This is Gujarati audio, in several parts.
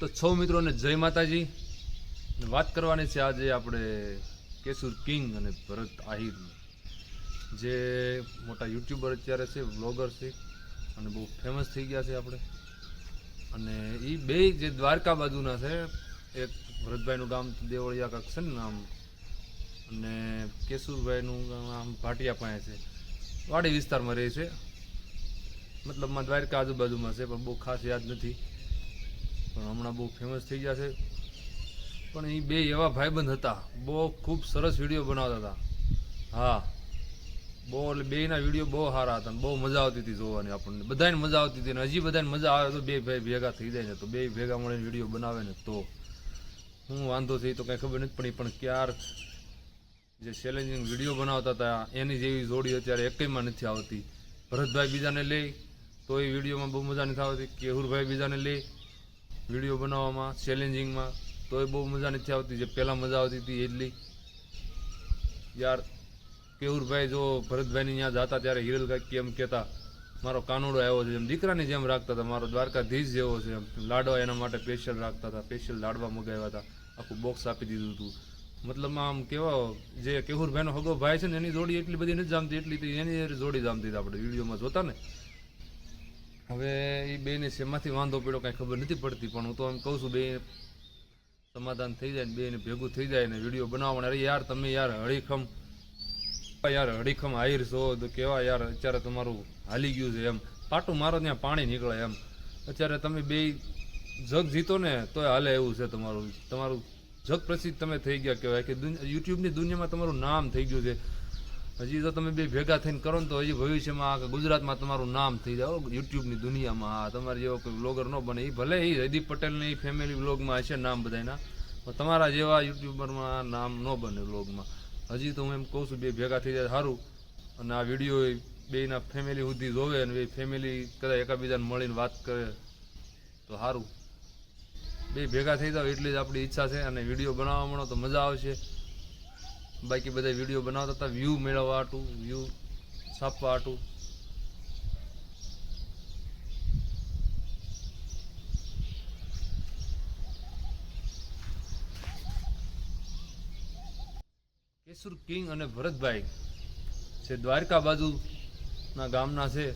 તો છ મિત્રોને જય માતાજી. વાત કરવાની છે આજે આપણે કેશુર કિંગ અને ભરત આહિરની. જે મોટા યુટ્યુબર અત્યારે છે, વ્લોગર છે, અને બહુ ફેમસ થઈ ગયા છે આપણે. અને એ બે જે દ્વારકા બાજુના છે, એક ભરતભાઈનું ગામ દેવળિયા કાંક છે ને નામ. અને કેશુરભાઈનું આમ ભાટિયા પાસે છે. વાડી વિસ્તારમાં રહે છે. મતલબમાં દ્વારકા આજુબાજુમાં છે, પણ બહુ ખાસ યાદ નથી. પણ હમણાં બહુ ફેમસ થઈ ગયા છે. પણ એ બે એવા ભાઈબંધ હતા. બહુ ખૂબ સરસ વીડિયો બનાવતા હતા. હા. બહુ એટલે બેના વીડિયો બહુ સારા હતા બહુ મજા આવતી હતી જોવાની આપણને. બધાને મજા આવતી હતી અને હજી બધાને મજા આવે તો બે ભાઈ ભેગા થઈ જાય ને તો બે ભેગા મળીને વીડિયો બનાવે ને તો. હું વાંધો થઈ તો કંઈ ખબર નથી પડી પણ ક્યાર જે ચેલેન્જિંગ વીડિયો બનાવતા હતા, એની જેવી જોડી અત્યારે એકઈમાં નથી આવતી. ભરતભાઈ બીજાને લે, તો એ વિડીયોમાં બહુ મજા નથી આવતી. કેહુરભાઈ બીજાને લે વીડિયો બનાવવામાં ચેલેન્જિંગમાં તો એ બહુ મજા નથી આવતી. જે પહેલાં મજા આવતી હતી એટલી. યાર કેવુરભાઈ જો ભરતભાઈની ત્યાં જતા ત્યારે હિરલ કાકી એમ કહેતા, મારો કાનુડો આવ્યો છે. એમ દીકરાની જેમ રાખતા હતા, મારો દ્વારકાધીશ જેવો છે. એમ લાડવા એના માટે સ્પેશિયલ રાખતા હતા સ્પેશિયલ લાડવા મગાવ્યા હતા. આખું બોક્સ આપી દીધું હતું. મતલબમાં આમ કેવા જે કેહુરભાઈનો હગો ભાઈ છે ને, એની જોડી એટલી બધી નથી જામતી, એટલી એની જોડી જામતી હતી આપણે વિડીયોમાં જોતા ને. હવે એ બેને શેમાંથી વાંધો પડ્યો કાંઈ ખબર નથી પડતી, પણ હું તો એમ કહું છું બે સમાધાન થઈ જાય ને બેને ભેગું થઈ જાય ને વીડિયો બનાવવાના અરે યાર તમે યાર હળીખમ યાર હળીખમ હાઈર છો, તો કેવા યાર, અત્યારે તમારું હાલી ગયું છે એમ. પાટું મારો ત્યાં પાણી નીકળે એમ. અત્યારે તમે બે જગ જીતો ને તોય હાલે એવું છે તમારું. તમારું જગ પ્રસિદ્ધ તમે થઈ ગયા કહેવાય કે યુટ્યુબની દુનિયામાં તમારું નામ થઈ ગયું છે. હજી તો તમે બે ભેગા થઈને કરો ને તો હજી ભવિષ્યમાં ગુજરાતમાં તમારું નામ થઈ જાઓ યુટ્યુબની દુનિયામાં. આ તમારે જેવો કોઈ બ્લોગર ન બને. એ ભલે એ જયદીપ પટેલની ફેમિલી બ્લોગમાં હશે નામ બધાના પણ તમારા જેવા યુટ્યુબરમાં નામ ન બને બ્લોગમાં હજી તો હું એમ કહું છું, બે ભેગા થઈ જાય સારું. અને આ વીડિયો બેના ફેમિલી સુધી જોવે અને બે ફેમિલી કદાચ એકાબીજાને મળીને વાત કરે તો સારું. બે ભેગા થઈ જાવ એટલી જ આપણી ઈચ્છા છે. અને વીડિયો બનાવવા મળો તો મજા આવશે. બાકી બધા વીડિયો બનાવતા હતા. વ્યૂ મેળવવા હાટું વ્યૂ છાપવા હાટું કેશુર કિંગ અને ભરતભાઈ છે, દ્વારકા બાજુના ગામના છે.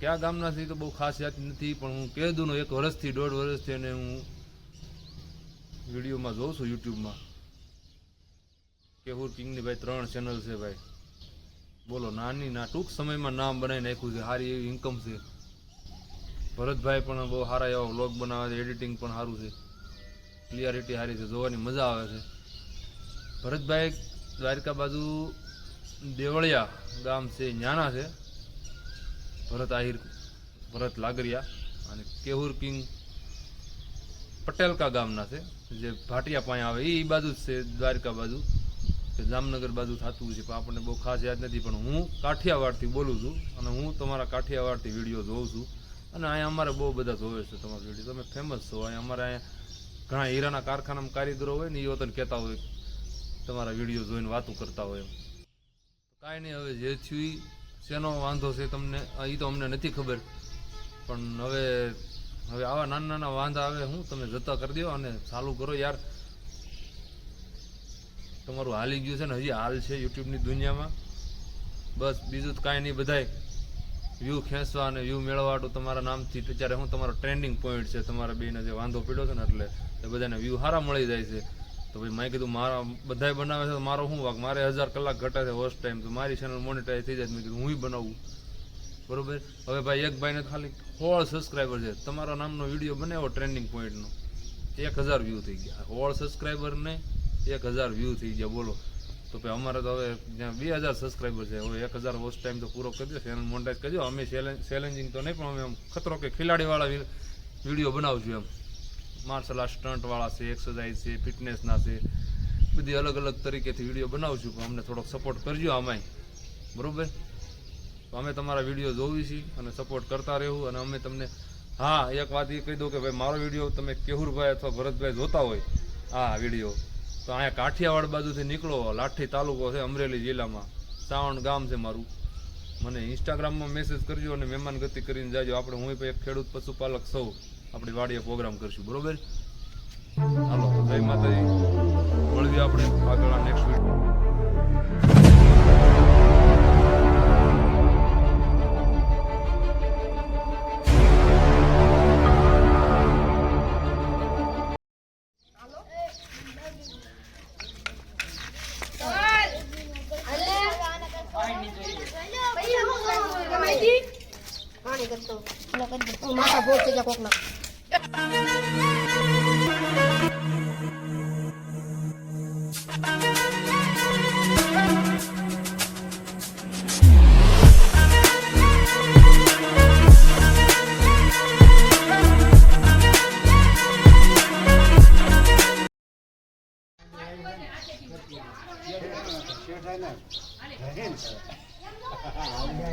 કયા ગામના છે તો બહુ ખાસ યાદ નથી, પણ હું કેદુનો એક વર્ષથી, દોઢ વર્ષથી એને હું વિડીયોમાં જોઉં છું યુટ્યુબમાં. કેહુર કિંગની ભાઈ ત્રણ ચેનલ છે ભાઈ. બોલો, નાની ના, ટૂંક સમયમાં નામ બનાવી નાખ્યું છે, સારી એવી ઇન્કમ છે. ભરતભાઈ પણ બહુ સારા એવા વ્લોગ બનાવે છે એડિટિંગ પણ સારું છે. ક્લિયરિટી સારી છે, જોવાની મજા આવે છે. ભરતભાઈ દ્વારકા બાજુ દેવળિયા ગામ છે ન્યાના છે. ભરત આહિર, ભરત લાગરિયા અને કેહુર કિંગ પટેલકા ગામના છે, જે ભાટિયા પાસે આવે એ બાજુ જ છે, દ્વારકા બાજુ. જામનગર બાજુ થતું છે, પણ આપણને બહુ ખાસ યાદ નથી, પણ હું કાઠિયાવાડથી બોલું છું અને હું તમારા કાઠિયાવાડથી વીડિયો જોઉં છું. અને અહીંયા અમારે બહુ બધા જોવે છે તમારા વીડિયો. તમે ફેમસ છો. અહીંયા અમારે અહીંયા ઘણા હીરાના કારખાનામાં કારીગરો હોય ને એ વતન કહેતા હોય, તમારા વીડિયો જોઈને વાતું કરતા હોય એમ. કાંઈ નહીં, હવે જે થયું શેનો વાંધો છે તમને એ તો અમને નથી ખબર. પણ હવે હવે આવા નાના નાના વાંધા આવે, હું તમે જતા કરી દો અને ચાલુ કરો યાર. તમારું હાલી ગયું છે ને હજી હાલ છે યુટ્યુબની દુનિયામાં. બસ બીજું તો કાંઈ નહીં, બધાય વ્યૂ ખેંચવા અને વ્યૂ મેળવવાટું તમારા નામથી. અત્યારે હું તમારો ટ્રેન્ડિંગ પોઈન્ટ છે, તમારા બેને જે વાંધો પડ્યો છે ને એટલે એ બધાને વ્યૂ સારા મળી જાય છે. તો ભાઈ મેં કીધું મારા બધાય બનાવે છે, તો મારો શું વાક? મારે હજાર કલાક ઘટે છે હોસ્ટ ટાઈમ તો મારી ચેનલ મોનિટાઈઝ થઈ જાય. મેં કીધું હું બનાવું. બરોબર? હવે ભાઈ એક ભાઈને ખાલી સોળ સબસ્ક્રાઈબર છે. તમારા નામનો વીડિયો બનાવ્યો ટ્રેન્ડિંગ પોઈન્ટનો એક હજાર વ્યૂ થઈ ગયા. સોળ સબસ્ક્રાઈબરને એક હજાર વ્યૂ થઈ ગયા, બોલો. તો ભાઈ અમારે તો હવે જ્યાં બે હજાર સબસ્ક્રાઈબર છે. હવે એક હજાર વોચ ટાઈમ તો પૂરો કરી દો ચેનલ મોનિટાઈઝ કરજો. અમે ચેલેન્જિંગ તો નહીં, પણ અમે ખતરો કે ખિલાડીવાળા વીડિયો બનાવશું એમ. માર્શલ આર્ટ સ્ટન્ટવાળા છે એક્સરસાઇઝ છે ફિટનેસના છે. બધી અલગ અલગ તરીકેથી વીડિયો બનાવશું. પણ અમને થોડોક સપોર્ટ કરજો આમાંય. બરાબર? તો અમે તમારા વીડિયો જોવી છીએ અને સપોર્ટ કરતા રહેવું. અને અમે તમને હા, એક વાત એ કહી દઉં કે ભાઈ, મારો વીડિયો તમે કેહુરભાઈ અથવા ભરતભાઈ જોતા હોય, આ વીડિયો તો અહીંયા કાઠિયાવાડ બાજુથી નીકળો, લાઠી તાલુકો છે અમરેલી જિલ્લામાં. સાવણ ગામ છે મારું. મને ઇન્સ્ટાગ્રામમાં મેસેજ કરજો અને મહેમાન ગતિ કરીને જાજો. આપણે હું એક ખેડૂત પશુપાલક સૌ આપણી વાડીએ પ્રોગ્રામ કરશું. બરોબર? હાલો તો જય માતાજી. મળીએ આપણે આગળ નેક્સ્ટ વીડિયો પાણી કરતો માથા ફોડ થઈ જાય કોકના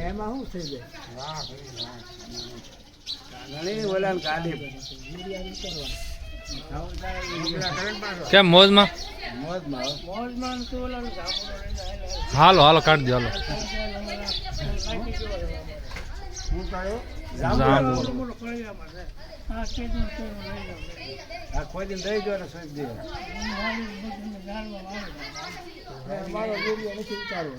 એમાં શું થઈ જાય? ઘણી કાઢી કેમ મોજમાં? મોજમાં મોજમાં તો ઓલાનું ઝાપડું હાલો હાલો કાઢી દો હાલો. મારો વીડિયો નથી ઉતારવો.